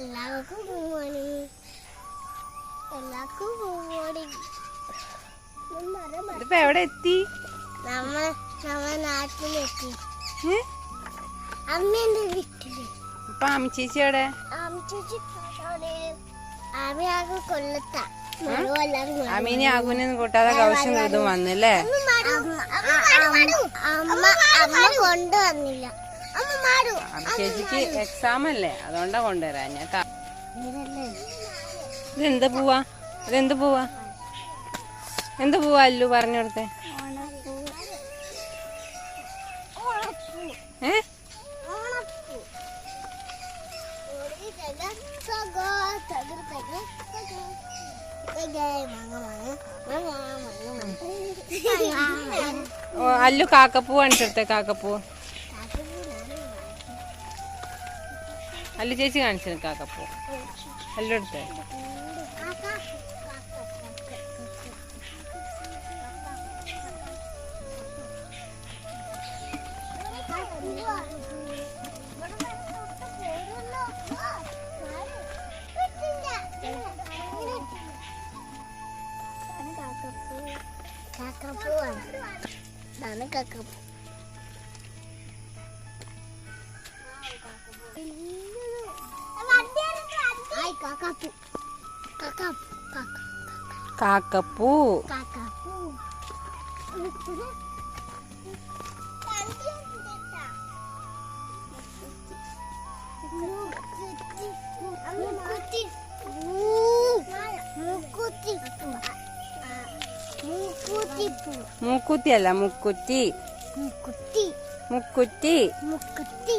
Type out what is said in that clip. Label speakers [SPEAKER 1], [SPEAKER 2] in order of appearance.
[SPEAKER 1] എല്ലാവർക്കും പോവാണ്. എല്ലാവർക്കും പോവാണ്.
[SPEAKER 2] ഇതിപ്പോ എവിടെ എത്തി?
[SPEAKER 1] നമ്മ നമ്മ നാട്ടിലെത്തി? അമ്മേന്റെ വീട്ടിൽ.
[SPEAKER 2] ഇപ്പൊ അമ്മച്ചേച്ചി എവിടെ?
[SPEAKER 1] അമ്മച്ചി ആകെ കൊല്ലത്താ.
[SPEAKER 2] അമീനെ ആകുനെന്ന് കൂട്ടാതെ കൗശം ഇതും വന്നില്ലേ
[SPEAKER 1] അമ്മ അമ്മ കൊണ്ടുവന്നില്ല.
[SPEAKER 2] ചേച്ചിക്ക് എക്സാം അല്ലേ? അതുകൊണ്ടാ കൊണ്ടുവരാ ഞാൻ ഇതെന്ത് പോവാ? ഇതെന്ത് പോവാ? എന്ത് പോവാ അല്ലു പറഞ്ഞു കൊടുത്തേ? അല്ലു കാക്കപ്പൂ ഏ കാക്കപ്പൂ. അല്ലു ചേച്ചി കാണിച്ചു കാക്കപ്പൂ അല്ലു എടുത്തേ?
[SPEAKER 1] കാക്കപ്പൂവാണ് ഇതാണ് കാക്കപ്പൂ കാക്കാപ്പൂ. കാക്കാപ്പൂ കാക്ക
[SPEAKER 2] കാക്കപ്പൂ
[SPEAKER 1] മൂക്കുത്തി മൂക്കുത്തി മൂക്കുത്തി
[SPEAKER 2] മൂക്കുത്തി അല്ല മുക്കുറ്റി
[SPEAKER 1] മൂക്കുത്തി
[SPEAKER 2] മുക്കുറ്റി
[SPEAKER 1] മുക്കുത്തി